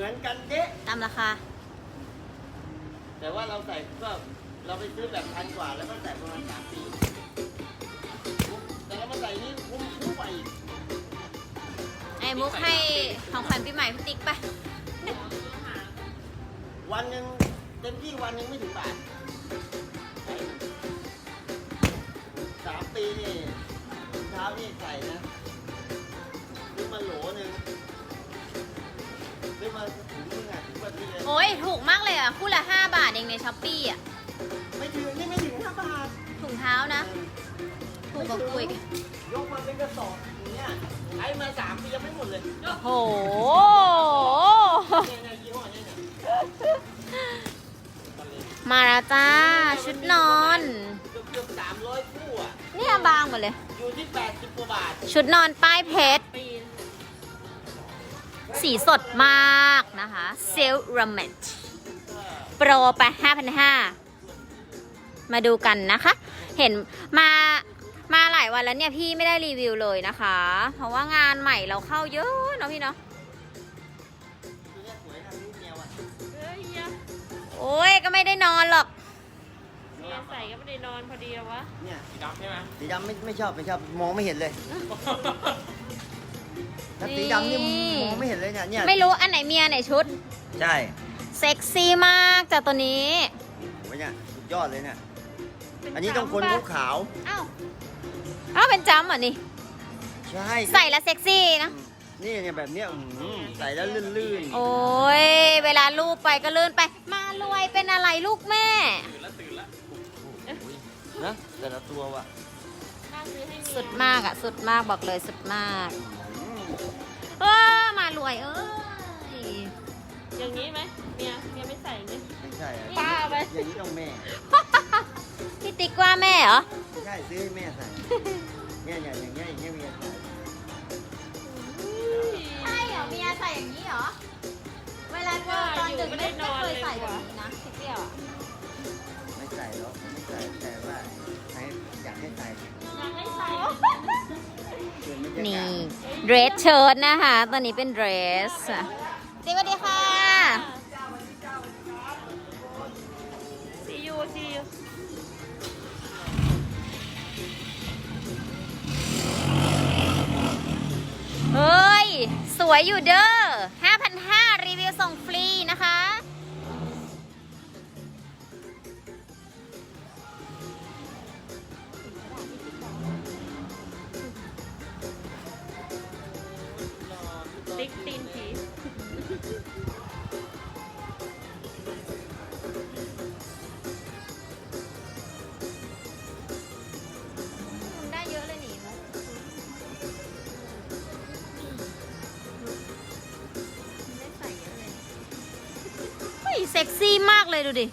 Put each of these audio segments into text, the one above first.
มือนกันเด๊ะตามราคา แต่ว่าเราใส่ก็เราไปซื้อแบบพันกว่าแล้วก็ใส่ประมาณสามปีแต่เรามาใส่นี่คุ้มคุ้มไปอีกไอ้มุกให้ของขวัญปีใหม่พี่ติ๊กไปวันหนึ่งเต็มที่วันหนึ่งไม่ถึงบาทใส่สามปีนี่รองเท้านี่ใส่นะซื้อมาโหลหนึ่ง ซื้อมาถุงนึงอะถึงวันนี้เลยโอ้ยถูกมากเลยอะ คู่ละ 5 บาทเองในช้อปปี้อะ ไม่ถึงนี่ไม่ถึงห้าบาทถุงเท้านะ ถูกกว่ากูอีกยกมาเป็นกระสอบอย่างเงี้ยใช้มาสามปียังไม่หมดเลยโอ้โหเนี่ยเนี่ยยี่ห้อเนี้เนี่ยมาแล้วจ้า ชุดนอน เกือบเกือบสามร้อยคู่อะ เนี่ยบางหมดเลย อยู่ที่แปดสิบกว่าบาทชุดนอนป้ายเพชร สีสดมากนะคะเซลร m เมตโปรไป5,500 มาดูกันนะคะ เห็นมามาหลายวันแล้วเนี่ยพี่ไม่ได้รีวิวเลยนะคะ เพราะว่างานใหม่เราเข้าเยอะเนาะพี่เนาะตัวเนี้ยสวยนะลูกแมวอะเฮ้ยเฮียโอ้ยก็ไม่ได้นอนหรอกเฮียใส่ก็ไม่ได้นอนพอดีแล้ววะเนี่ยสีดำใช่ไหมสีดำไม่ไม่ชอบไม่ชอบมองไม่เห็นเลย ถ้าสีดำนี่นี่มองไม่เห็นเลยเนี่ยเนี่ยไม่รู้อันไหนเมียอันไหนชุด ใช่เซ็กซี่มากจากตัวนี้โอ้ยเนี่ยสุดยอดเลยเนี่ยอันนี้ต้องคนขาวอ้าวอ้าวเป็นจำเหรอนี่ๆใช่ใส่แล้วเซ็กซี่นะนี่เนี่ยแบบเนี้ยอื้อหือใส่แล้วลื่นๆ โอ้ย เวลาลูกไปก็เลื่อนไป มารวยเป็นอะไรลูกแม่ตื่นแล้วตื่นแล้วนะแต่ละตัวว่ะน่าซื้อให้เมียสุดมากอะสุดมากบอกเลยสุดมากอืม เออมารวยเอ้ยอย่างนี้ไหมเมียเมียไม่ใส่เนี่ยไม่ใช่อะป้าไป อย่างนี้ต้องแม่ พี่ติ๊กว่าแม่เหรอ ไม่ใช่ซื้อให้แม่ใส่เนี่ยอย่างอย่างเงี้ยอย่างเงี้ยเมียใส่ใช่เหรอเมียใส่อย่างนี้เหรอ เวลาเจอตอนดึกไม่ไม่เคยใส่แบบนี้นะเปรี้ยวอะไม่ใส่หรอกไม่ใส่แต่ว่าให้อยากให้ใส่ อยากให้ใส่เกิ นบรรยากาศนี่เดรสเชิ้ตนะคะ ตอนนี้เป็นเดรสอะสวัสดีค่ะ ซียูซียูเฮ้ย สวยอยู่เด้อ 16ณได้เยอะเลยหนิมุกได้ใส่อะเลเฮ้ยเซ็กซี่มากเลยดูดิ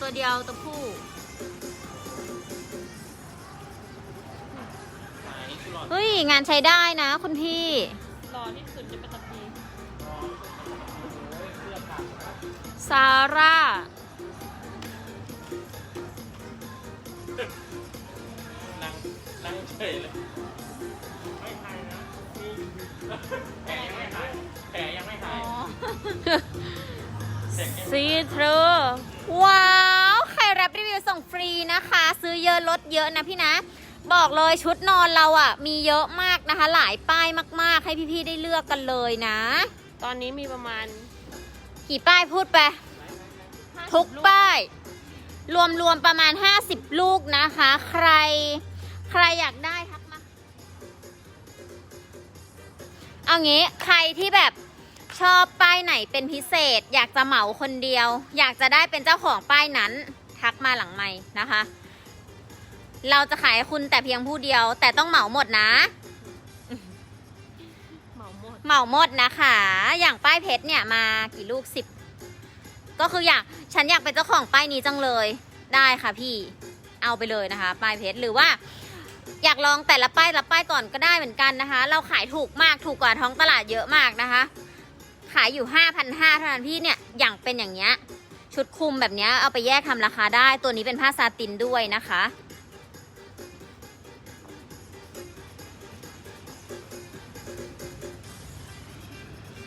ตัวเดียวตัวผู้ไหนหลอดเฮ้ย งานใช้ได้นะคุณพี่ รอที่สุดในปัตตภีซาร่า นั่งนั่งเฉยเลยไม่หายนะแผลยังไม่หายแผลยังไม่หายเสียงยังซีทรูว้าว ใครรับรีวิวส่ง ฟรีนะคะ ซื้อเยอะลดเยอะนะพี่นะ บอกเลยชุดนอนเราอะ่ะ มีเยอะมากนะคะ หลายป้ายมาก ๆ ให้พี่ๆได้เลือกกันเลยนะ ตอนนี้มีประมาณกี่ป้ายพูดไป ทุกป้าย รวมรวมๆประมาณ 50 ลูกนะคะ ใคร ใครอยากได้ทักมา เอางี้ใครที่แบบชอบป้ายไหนเป็นพิเศษ อยากจะเหมาคนเดียว อยากจะได้เป็นเจ้าของป้ายนั้น ทักมาหลังไม่นะคะ เราจะขายให้คุณแต่เพียงผู้เดียว แต่ต้องเหมาหมดนะ เหมาหมดเหมาหมดนะคะ อย่างป้ายเพชรเนี่ยมากี่ลูกสิบก็คืออยากฉันอยากเป็นเจ้าของป้ายนี้จังเลยได้ค่ะพี่เอาไปเลยนะคะ ป้ายเพชรหรือว่า อยากลองแต่ละป้ายละป้ายก่อนก็ได้เหมือนกันนะคะ เราขายถูกมากถูกกว่าท้องตลาดเยอะมากนะคะ ขายอยู่5,500เท่านั้นพี่เนี่ยอย่างเป็นอย่างเงี้ย ชุดคลุมแบบนี้เอาไปแยกทำราคาได้ ตัวนี้เป็นผ้าซาตินด้วยนะคะ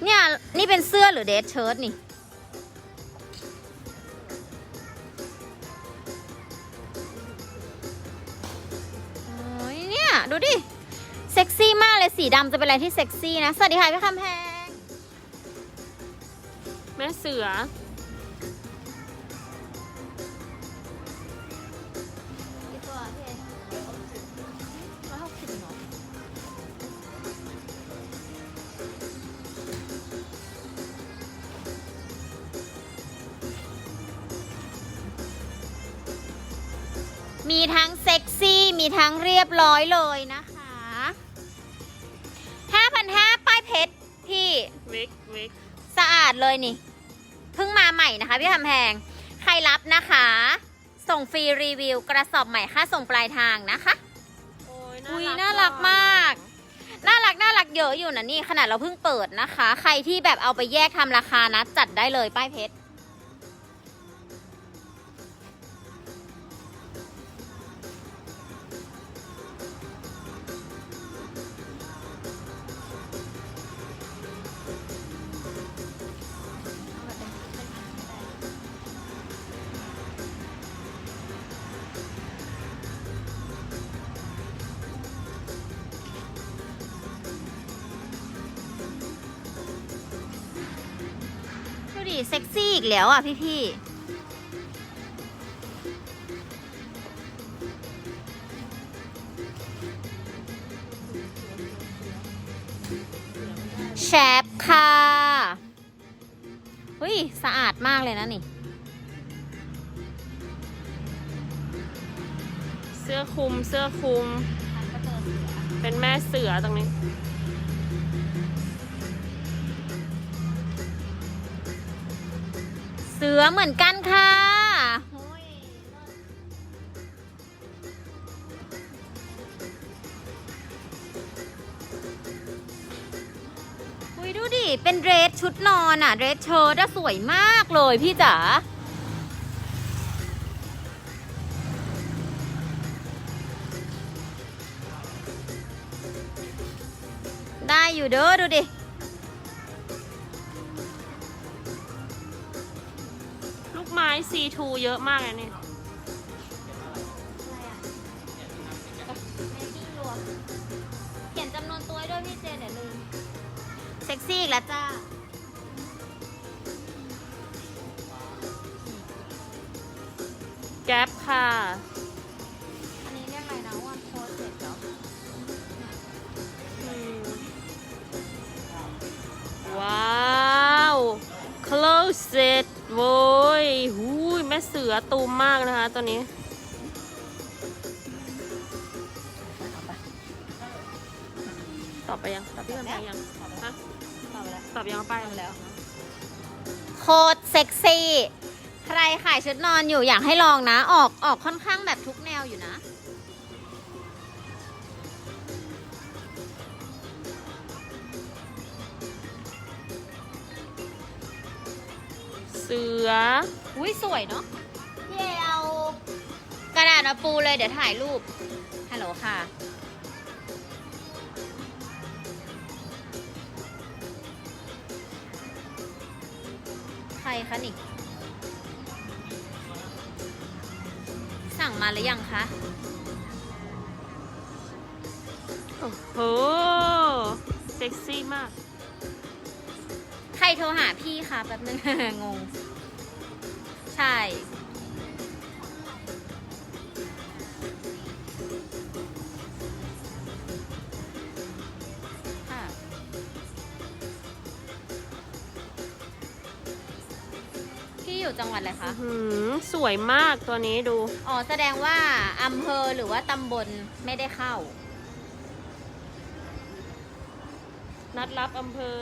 เนี่ย นี่เป็นเสื้อหรือเดทเชิ้ตนี่เนี่ยดูดิ เซ็กซี่มากเลยสีดำจะเป็นอะไรที่เซ็กซี่นะ สวัสดีค่ะพี่คำแพง แม่เสือ รียบร้อยเลยนะคะ5,500ป้ายเพชรพี่ วิกวิกสะอาดเลยนี่ เพิ่งมาใหม่นะคะพี่คำแพง ใครรับนะคะ ส่งฟรีรีวิวกระสอบใหม่ค่าส่งปลายทางนะคะโอ้ยอุ๊ยน่ารักมาก น่ารักน่ารักเยอะอยู่นะนี่ขนาดเราเพิ่งเปิดนะคะ ใครที่แบบเอาไปแยกทำราคานะ จัดได้เลยป้ายเพชร ซ็กซี่อีกแล้วอะพี่พี่แชปค่ะเฮ้ย สะอาดมากเลยนะนี่ เสื้อคลุมเสื้อคลุม เป็นแม่เสือตรงนี้ สือเหมือนกันค่ะ อุ้ยดูดิ เป็นเดรสชุดนอนอะเดรสเชิ้ตอะสวยมากเลยพี่จ๋าได้อยู่เด้อดูดิ ลูกไม้ C2 เยอะมากเลยนี่เขียนจำนวนตัวให้ด้วยพี่เจเดี๋ยวลืมเซ็กซี่อีกแล้วจ้าแก๊ปค่ะ อันนี้เรียกอะไรนะวันโพสเสร็จแล้วอืมว้าว closet โว้ยหูยแม่เสือตูมมากนะคะตัวนี้ตอบไปยังตอบพี่กำแพงยังฮะตอบยังเอาไปแล้ว โคตรเซ็กซี่ ใครขายชุดนอนอยู่อยากให้ลองนะ ออกออกค่อนข้างแบบทุกแนวอยู่นะ สือ อุ้ยสวยเนาะพี่เอเอากระดาษมาปูเลยเดี๋ยวถ่ายรูป ฮัลโหลค่ะ ใครคะนี่ สั่งมาหรือยังคะ โอ้โห เซ็กซี่มาก ใครโทรหาพี่คะแป๊บนึง งงใช่ค่ะพี่อยู่จังหวัดอะไรคะ หืมสวยมากตัวนี้ดู อ๋อ แสดงว่าอำเภอหรือว่าตำบลไม่ได้เข้า นัดรับอำเภอ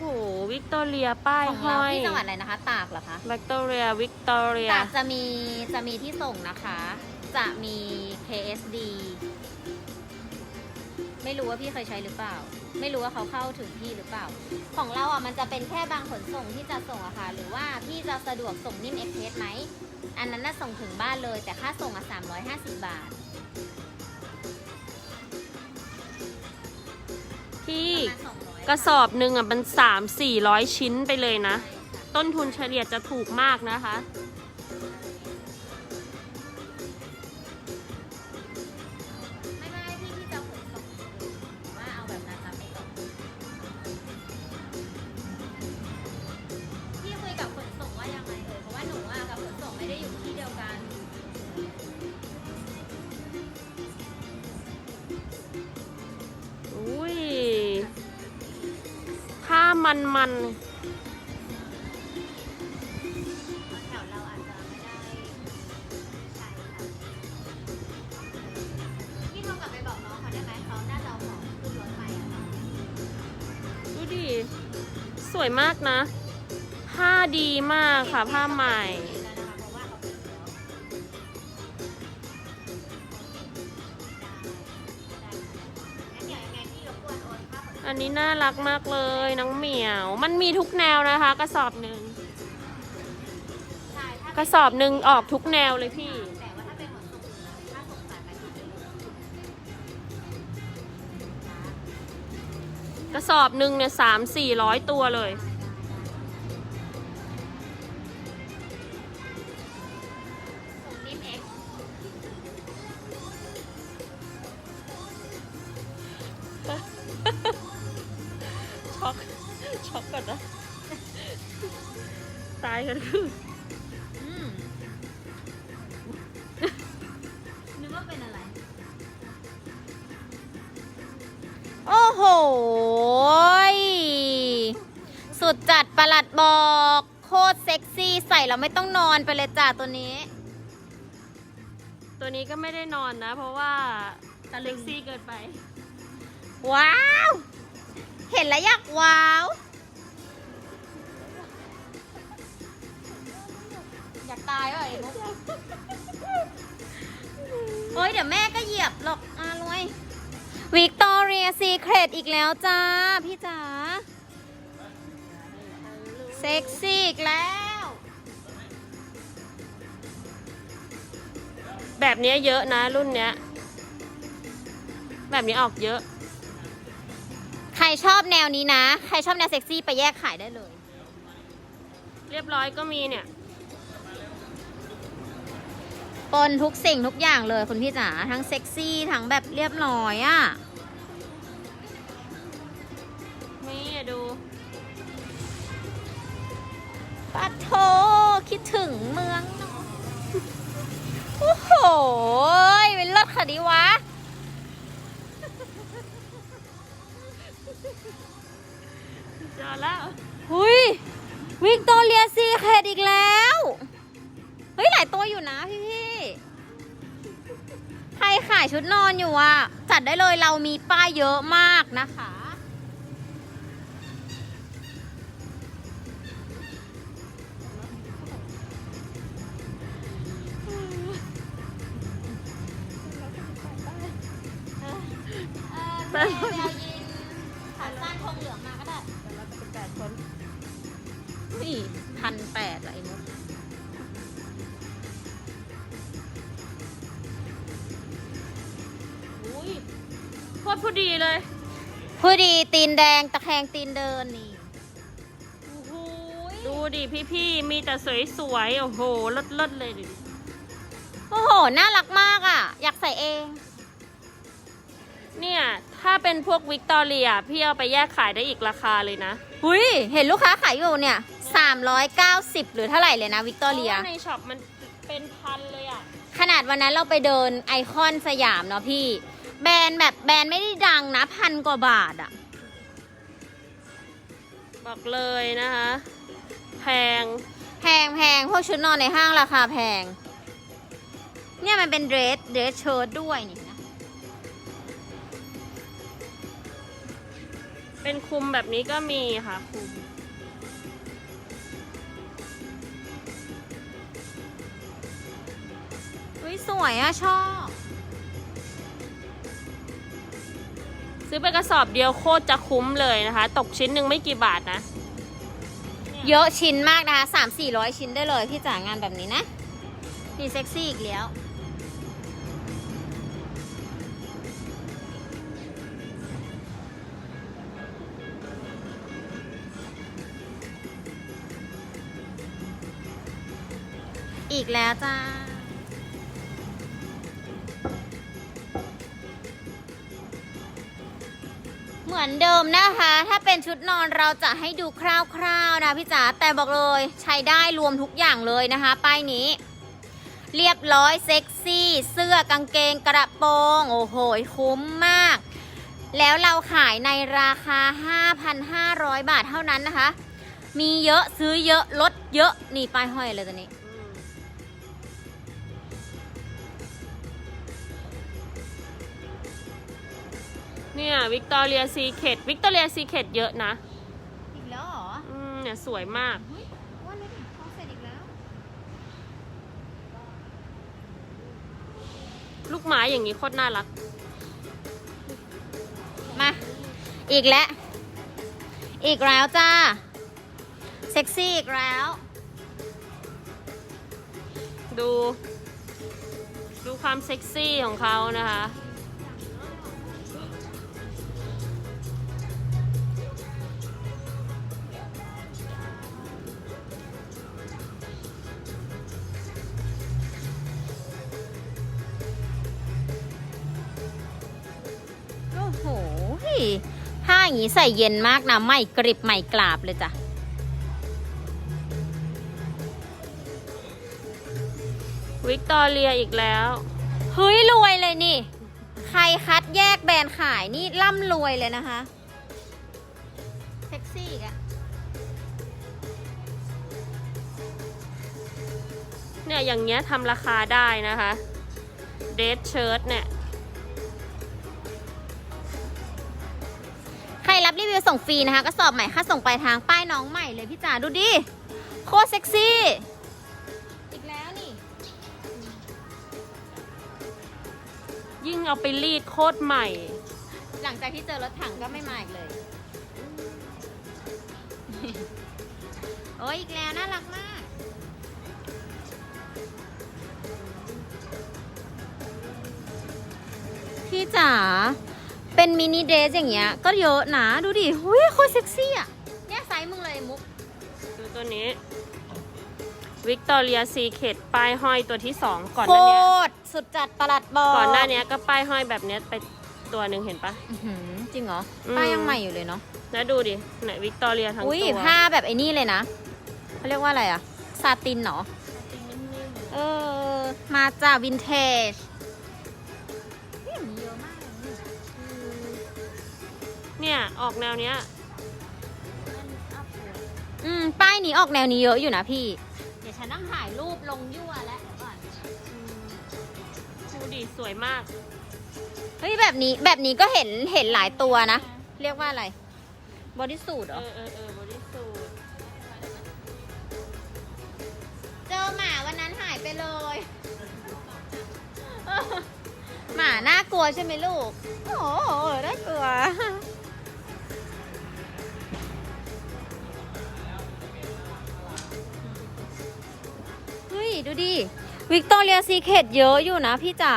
โอ้โห วิกตอเรียป้ายของห้เราอยที่จังหวัดอะไรนะคะ ตากเหรอคะ วิกตอเรียวิกตอเรีย ตากจะมีจะมีที่ส่งนะคะ จะมี KSD ไม่รู้ว่าพี่เคยใช้หรือเปล่า ไม่รู้ว่าเขาเข้าถึงพี่หรือเปล่า ของเราอะมันจะเป็นแค่บางขนส่งที่จะส่งอะค่ะ หรือว่าพี่จะสะดวกส่งนิ่มเอ็กเพสไหม อันนั้นน่ะส่งถึงบ้านเลย แต่ค่าส่งอะ350 บาท พี่ประมาณ200 กระสอบหนึ่งอะมันสามสี่ร้อยชิ้นไปเลยนะ ต้นทุนเฉลี่ยจะถูกมากนะคะะค่ะๆดูดิ สวยมากนะ ผ้าดีมากค่ะ ผ้าใหม่ นส่งอันนี้น่ารักมากเลยน้องเหมียว มันมีทุกแนวนะคะ กระสอบหนึ่งกระสอบหนึ่งออกทุกแนวเลยพี่กระสอบหนึ่งเนี่ยสามสี่ร้อยตัวเลย สุดจัดประหลัดบอกโคตรเซ็กซี่ใส่แล้วไม่ต้องนอนไปเลยจ้าตัวนี้ ตัวนี้ก็ไม่ได้นอนนะ เพราะว่าตะลึเซ็งกซี่เกินไป ว้าว เห็นแล้วอยากว้าว อยากตายว่ะไอ้มุกเฮ้ยเดี๋ยวแม่ก็เหยียบหรอกอะรวยวิกตอเรียซีเครตอีกแล้วจ้า พี่จ๋า เซ็กซี่อีกแล้ว แบบเนี้ยเยอะนะรุ่นเนี้ย แบบนี้ออกเยอะ ใครชอบแนวนี้นะ ใครชอบแนวเซ็กซี่ไปแยกขายได้เลย เรียบร้อยก็มีเนี่ยปนทุกสิ่งทุกอย่างเลยคุณพี่จ๋าทั้งเซ็กซี่ทั้งแบบเรียบร้อยอะ่ะนี่อะดู ปัดโทคิดถึงเมืองเนอะโอ้โหยเป็นเลิศขนาดนี้วะเจอแล้วหุยวิกตอเรียซีเคดอีกแล้ว เฮ้ย หลายตัวอยู่นะพี่พี่ๆใครขายชุดนอนอยู่อะ จัดได้เลยเรามีป้ายเยอะมากนะคะ แม่ไปเอายีนขาสั้นทองเหลืองมาก็ได้แต่เราจะเป็นแปดคนนี่พันแปดอะไอ้มุกอุ้ยโคตรพอดีเลย ผู้ดีตีนแดงตะแคงตีนเดินนี่ โอ้โหดูดิพี่ๆ มีแต่สวยๆ โอ้โหเลิศๆเลยดิ โอ้โห น่ารักมากอะ อยากใส่เองเนี่ยถ้า เป็นพวกวิกตอเรียพี่เอาไปแยกขายได้อีกราคาเลยนะหุยเห็นลูกค้าขายอยู่เนี่ย 390 หรือเท่าไหร่เลยนะวิกตอเรียพาะว่าในช็อปมันเป็นพันเลยอะ ขนาดวันนั้นเราไปเดินไอคอนสยามเนาะพี่ แบรนด์แบบแบรนด์ไม่ได้ดังนะพันกว่าบาทอะบอกเลยนะคะ แพง แพงแพงพวกชุดนอนในห้างราคาแพง เนี่ยมันเป็นเดรสเดรสเชิ้ตด้วยนี่ เป็นคุมแบบนี้ก็มีค่ะคุมอุ้ยสวยอะชอบ ซื้อไปกระสอบเดียวโคตรจะคุ้มเลยนะคะ ตกชิ้นหนึ่งไม่กี่บาทนะ เยอะชิ้นมากนะคะสามสี่ร้อยชิ้นได้เลยพี่จ๋างานแบบนี้นะนี่เซ็กซี่อีกแล้ว อีกแล้วจ้า เหมือนเดิมนะคะ ถ้าเป็นชุดนอนเราจะให้ดูคร่าวๆนะพี่จ๋า แต่บอกเลยใช้ได้รวมทุกอย่างเลยนะคะ ป้ายนี้ เรียบร้อยเซ็กซี่ เสื้อกางเกงกระโปรง โอ้โห คุ้มมาก แล้วเราขายในราคา 5,500 บาทเท่านั้นนะคะมีเยอะซื้อเยอะลดเยอะ นี่ป้ายห้อยเลยตัวนี้ เนี่ยวิกตอเรียซีเคดวิกตอเรียซีเคดเยอะนะอีกแล้วเหรออืมเนี่ยสวยมาก เฮ้ยว่าเลยเขาเสร็จอีกแล้ว ลูกไม้อย่างนี้โคตรน่ารัก มา อีกแล้ว อีกแล้วจ้า เซ็กซี่อีกแล้ว ดู ดูความเซ็กซี่ของเขานะคะ อย่างนี้ใส่เย็นมากนะไม่กริบไม่กราบเลยจ้ะวิกตอเรียอีกแล้วเฮ้ยรวยเลยนี่ ใครคัดแยกแบรนด์ขายนี่ร่ำรวยเลยนะคะเซ็กซี่อีกอะเนี่ยอย่างเงี้ยทำราคาได้นะคะ เดทเชิ้ตเนี่ย ใครรับรีวิวส่งฟรีนะคะ ก็สอบใหม่ค่าส่งปลายทางป้ายน้องใหม่เลยพี่จ๋าดูดิ โคตรเซ็กซี่ อีกแล้วนี่ ยิ่งเอาไปรีดโคตรใหม่ หลังจากที่เจอรถถังก็ไม่มาอีกเลย โอ้ยอีกแล้วน่ารักมากพี่จ๋า เป็นมินิเดรสอย่างเงี้ย ก็เยอะนะดูดิหุยโคตรเซ็กซี่อะ เนี่ยไซส์มึงเลยมุก ดูตัวนี้วิกตอเรียซีเคดป้ายห้อยตัวที่สองก่อนหโคน้าเนี้ยตรสุดจัดประหลัดบอกก่อนหน้าเนี้ยก็ป้ายห้อยแบบเนี้ยไปตัวหนึ่งเห็นปะ อื้อหือจริงเหรออืม ป้ายยังใหม่อยู่เลยเนาะ แล้วดูดิเนี่ยวิกตอเรียทั้งอุ้ยตัวผ้าแบบไอ้นี่เลยนะเขาเรียกว่าอะไรอะซาตินเหรอ เออ มาจากวินเทจ เนี่ย ออกแนวเนี้ย อืม ป้ายนี้ออกแนวนี้เยอะอยู่นะพี่ เดี๋ยวฉันต้องถ่ายรูปลงยั่วแล้วเดี๋ยวก่อนดูดิสวยมาก เฮ้ยแบบนี้แบบนี้ก็เห็นเห็นหลายตัวนะ เรียกว่าอะไร บอดี้สูทเหรเออ อเออเออบริสูทเจอหมาวันนั้นหายไปเลย หมาน่ากลัวใช่ไหมลูก โอ้โหน่ากลัว ดูดิ วิกตอเรียซีเคดเยอะอยู่นะพี่จ๋า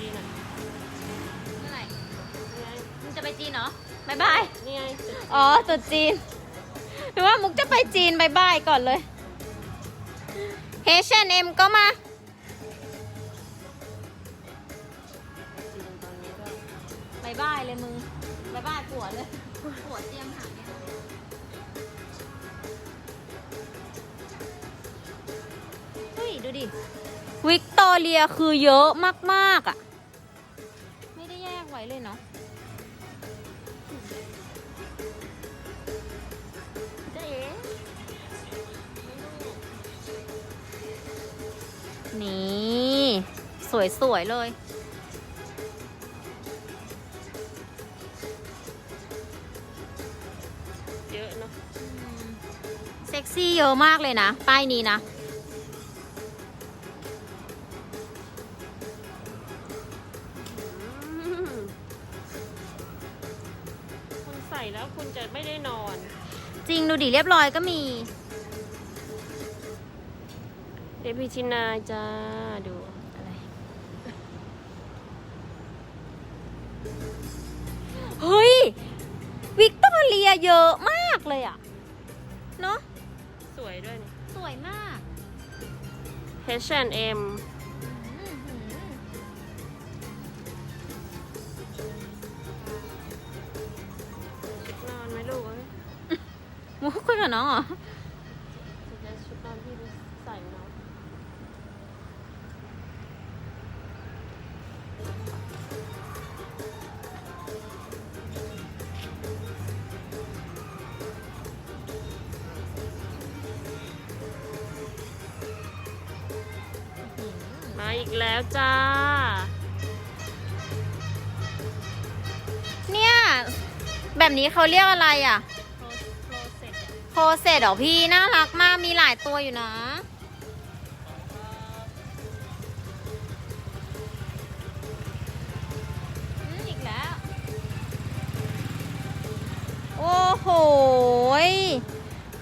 ดีนะเมื่อไหร่นี่ไงมึงจะไปจีนเหรอบ๊ายบาย นี่ไงอ๋อตรุดจีนหรือว่ามุกจะไปจีนบายบายก่อนเลย H&M ก็มา ดูดิ วิกตอเรียคือเยอะมากๆอะ ไม่ได้แยกไว้เลยเนาะเจ๊เอ๋นี่ สวย ๆ เลย เยอะเนาะเซ็กเซ็กซี่เยอะมากเลยนะ ป้ายนี้นะ ดูดิเรียบร้อยก็มี เดพิชินาจ้าดูอะไรเฮ้ย วิกตอเรียเยอะมากเลยอะเนาะสวยด้วยนี่ สวยมาก H&M กคุยกับน้องเหรอจะชุดนอนที่ใส่เนาะมาอีกแล้วจ้า เนี่ย แบบนี้เขาเรียกอะไรอะ โครเซ็ตโคเซตเหรอพี่น่ารักมากมีหลายตัวอยู่นะอืมอีกแล้ว โอ้โหย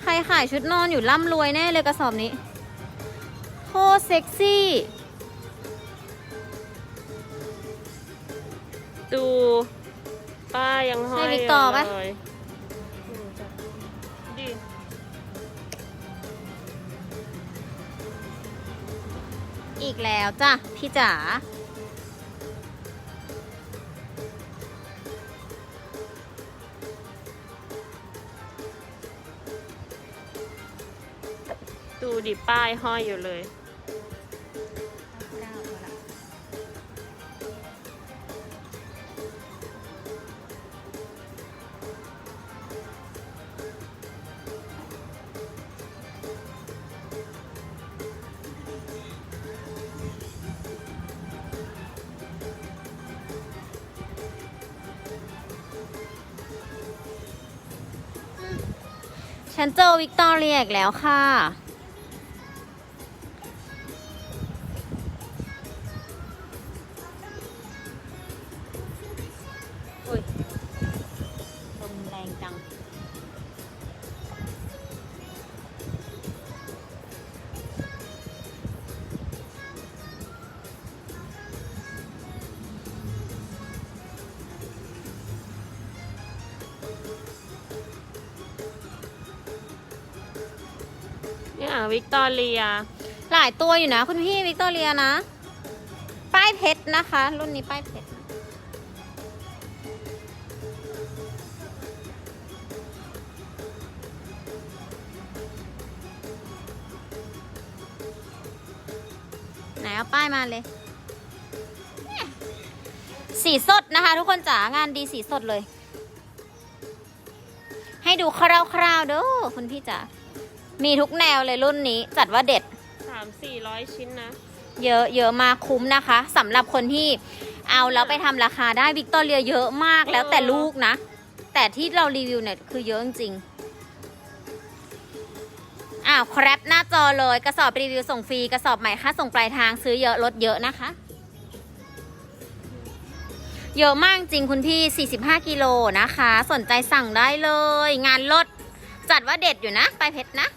ใครขายชุดนอนอยู่ร่ำรวยแน่เลยกระสอบนี้ โคตรเซ็กซี่ ดู ป้ายังห้อยใช่วิกตอร์ปะ ยู่เลย อีกแล้วจ้ะพี่จ๋าดูดิป้ายห้อยอยู่เลย เจอวิกตอเรียอีกแล้วค่ะ วิกตอเรีย หลายตัวอยู่นะคุณพี่วิกตอเรียนะ ป้ายเพชรนะคะ รุ่นนี้ป้ายเพชรไหนเอาป้ายมาเลยเนี่ยสีสดนะคะ ทุกคนจ๋างานดีสีสดเลย ให้ดูคร่าวๆเด้อคุณพี่จ๋า มีทุกแนวเลยรุ่นนี้จัดว่าเด็ด สามสี่ร้อยชิ้นนะ เยอะเยอะมากคุ้มนะคะสำหรับคนที่เอาแล้วไปทำราคาได้วิกตอเรียเยอะมากแล้วแต่ลูกนะ แต่ที่เรารีวิวเนี่ยคือเยอะจริงๆอ้าวแครปหน้าจอเลยกระสอบรีวิวส่งฟรีกระสอบใหม่ค่าส่งปลายทางซื้อเยอะลดเยอะนะคะ เยอะมากจริงคุณพี่ 45 กิโลนะคะ สนใจสั่งได้เลย งานลดจัดว่าเด็ดอยู่นะ ไปลายเพชรนะ